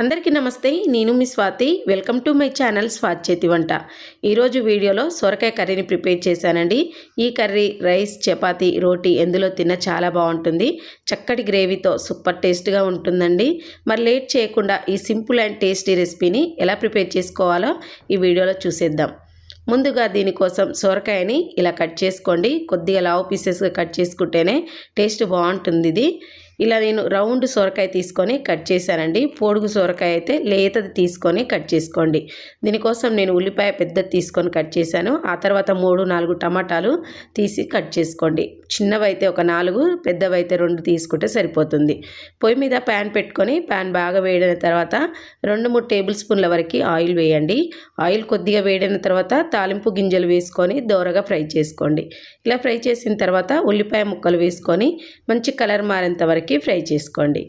అందరికీ నమస్తే నేను మీ Swathi. Welcome to my channel Swathi చేతి వంట. ఈరోజు వీడియోలో సొరకాయ కర్రీని ప్రిపేర్ చేశానండి. ఈ కర్రీ రైస్ చపాతి రోటీ ఎందులో తిన్న చాలా బాగుంటుంది. చక్కటి గ్రేవీతో సూపర్ టేస్ట్గా ఉంటుందండి. మరి లేట్ చేయకుండా ఈ సింపుల్ అండ్ టేస్టీ రెసిపీని ఎలా ప్రిపేర్ చేసుకోవాలో ఈ వీడియోలో చూసేద్దాం. ముందుగా దీనికోసం సొరకాయని ఇలా కట్ చేసుకోండి. కొద్దిగా లావు పీసెస్గా కట్ చేసుకుంటేనే టేస్ట్ బాగుంటుంది ఇది. ఇలా నేను రౌండ్ సొరకాయ తీసుకొని కట్ చేశానండి. పొడుగు సొరకాయ అయితే లేతది తీసుకొని కట్ చేసుకోండి. దీనికోసం నేను ఉల్లిపాయ పెద్దది తీసుకొని కట్ చేశాను. ఆ తర్వాత మూడు నాలుగు టమాటాలు తీసి కట్ చేసుకోండి. చిన్నవైతే ఒక నాలుగు పెద్దవైతే రెండు తీసుకుంటే సరిపోతుంది. పొయ్యి మీద ప్యాన్ పెట్టుకొని ప్యాన్ బాగా వేడిన తర్వాత రెండు మూడు టేబుల్ స్పూన్ల వరకు ఆయిల్ వేయండి. ఆయిల్ కొద్దిగా వేడిన తర్వాత తాలింపు గింజలు వేసుకొని దోరగా ఫ్రై చేసుకోండి. ఇలా ఫ్రై చేసిన తర్వాత ఉల్లిపాయ ముక్కలు వేసుకొని మంచి కలర్ మారేంత వరకు ఫ్రై చేసుకోండి.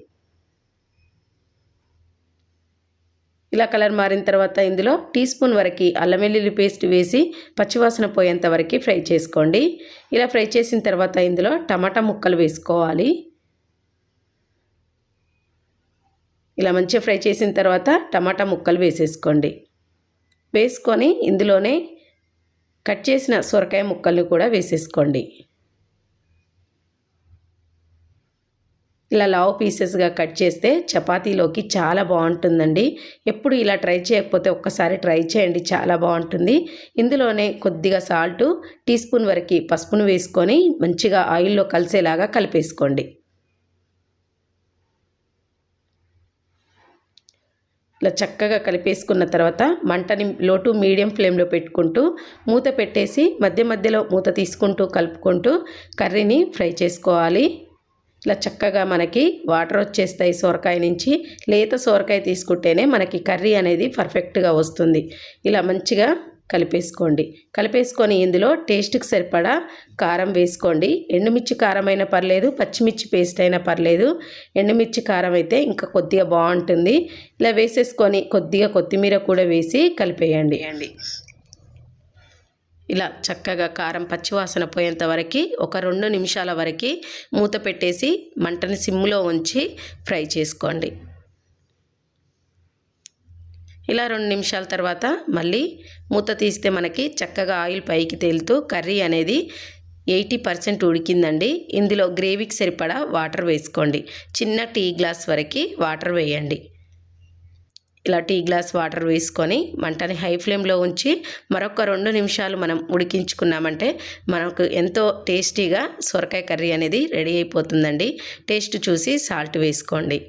ఇలా కలర్ మారిన తర్వాత ఇందులో టీ స్పూన్ వరకు అల్లం వెల్లుల్లి పేస్ట్ వేసి పచ్చివాసన పోయేంత వరకు ఫ్రై చేసుకోండి. ఇలా ఫ్రై చేసిన తర్వాత ఇందులో టమాటా ముక్కలు వేసుకోవాలి. ఇలా మంచిగా ఫ్రై చేసిన తర్వాత టమాటా ముక్కలు వేసేసుకోండి. వేసుకొని ఇందులోనే కట్ చేసిన సొరకాయ ముక్కల్ని కూడా వేసేసుకోండి. ఇలా లావ్ పీసెస్గా కట్ చేస్తే చపాతీలోకి చాలా బాగుంటుందండి. ఎప్పుడు ఇలా ట్రై చేయకపోతే ఒక్కసారి ట్రై చేయండి చాలా బాగుంటుంది. ఇందులోనే కొద్దిగా సాల్టు టీ స్పూన్ వరకు పసుపును వేసుకొని మంచిగా ఆయిల్లో కలిసేలాగా కలిపేసుకోండి. ఇలా చక్కగా కలిపేసుకున్న తర్వాత మంటని లోటు మీడియం ఫ్లేమ్లో పెట్టుకుంటూ మూత పెట్టేసి మధ్య మధ్యలో మూత తీసుకుంటూ కలుపుకుంటూ కర్రీని ఫ్రై చేసుకోవాలి. ఇలా చక్కగా మనకి వాటర్ వచ్చేస్తాయి సొరకాయ నుంచి. లేత సొరకాయ తీసుకుంటేనే మనకి కర్రీ అనేది పర్ఫెక్ట్గా వస్తుంది. ఇలా మంచిగా కలిపేసుకోండి. కలిపేసుకొని ఇందులో టేస్ట్కి సరిపడా కారం వేసుకోండి. ఎండుమిర్చి కారం అయినా పర్లేదు పచ్చిమిర్చి పేస్ట్ అయినా పర్లేదు. ఎండుమిర్చి కారం అయితే ఇంకా కొద్దిగా బాగుంటుంది. ఇలా వేసేసుకొని కొద్దిగా కొత్తిమీర కూడా వేసి కలిపేయండి. అండి ఇలా చక్కగా కారం పచ్చివాసన పోయేంత వరకు ఒక రెండు నిమిషాల వరకు మూత పెట్టేసి మంటని సిమ్లో ఉంచి ఫ్రై చేసుకోండి. ఇలా రెండు నిమిషాల తర్వాత మళ్ళీ మూత తీస్తే మనకి చక్కగా ఆయిల్ పైకి తేలుతూ కర్రీ అనేది ఎయిటీ పర్సెంట్ ఉడికిందండి. ఇందులో గ్రేవీకి సరిపడా వాటర్ వేసుకోండి. చిన్న టీ గ్లాస్ వరకు వాటర్ వేయండి. ఇలా టీ గ్లాస్ వాటర్ వేసుకొని మంటని హై ఫ్లేమ్లో ఉంచి మరొక రెండు నిమిషాలు మనం ఉడికించుకున్నామంటే మనకు ఎంతో టేస్టీగా సొరకాయ కర్రీ అనేది రెడీ అయిపోతుందండి. టేస్ట్ చూసి సాల్ట్ వేసుకోండి.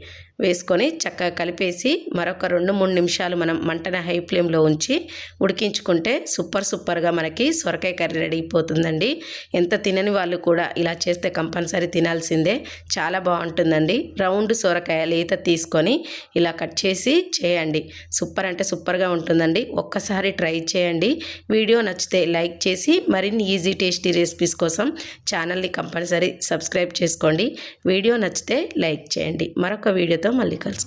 వేసుకొని చక్కగా కలిపేసి మరొక రెండు మూడు నిమిషాలు మనం మంటన హై ఫ్లేమ్లో ఉంచి ఉడికించుకుంటే సూపర్ సూపర్గా మనకి సొరకాయ కర్రీ రెడీ అయిపోతుందండి. ఎంత తినని వాళ్ళు కూడా ఇలా చేస్తే కంపల్సరీ తినాల్సిందే. చాలా బాగుంటుందండి. రౌండ్ సొరకాయ లేత తీసుకొని ఇలా కట్ చేసి చేయండి. సూపర్ అంటే సూపర్గా ఉంటుందండి. ఒక్కసారి ట్రై చేయండి. వీడియో నచ్చితే లైక్ చేసి మరిన్ని ఈజీ టేస్టీ రెసిపీస్ కోసం ఛానల్ని కంపల్సరీ సబ్స్క్రైబ్ చేసుకోండి. వీడియో నచ్చితే లైక్ చేయండి. మరొక వీడియోతో మళ్ళీ కలుసు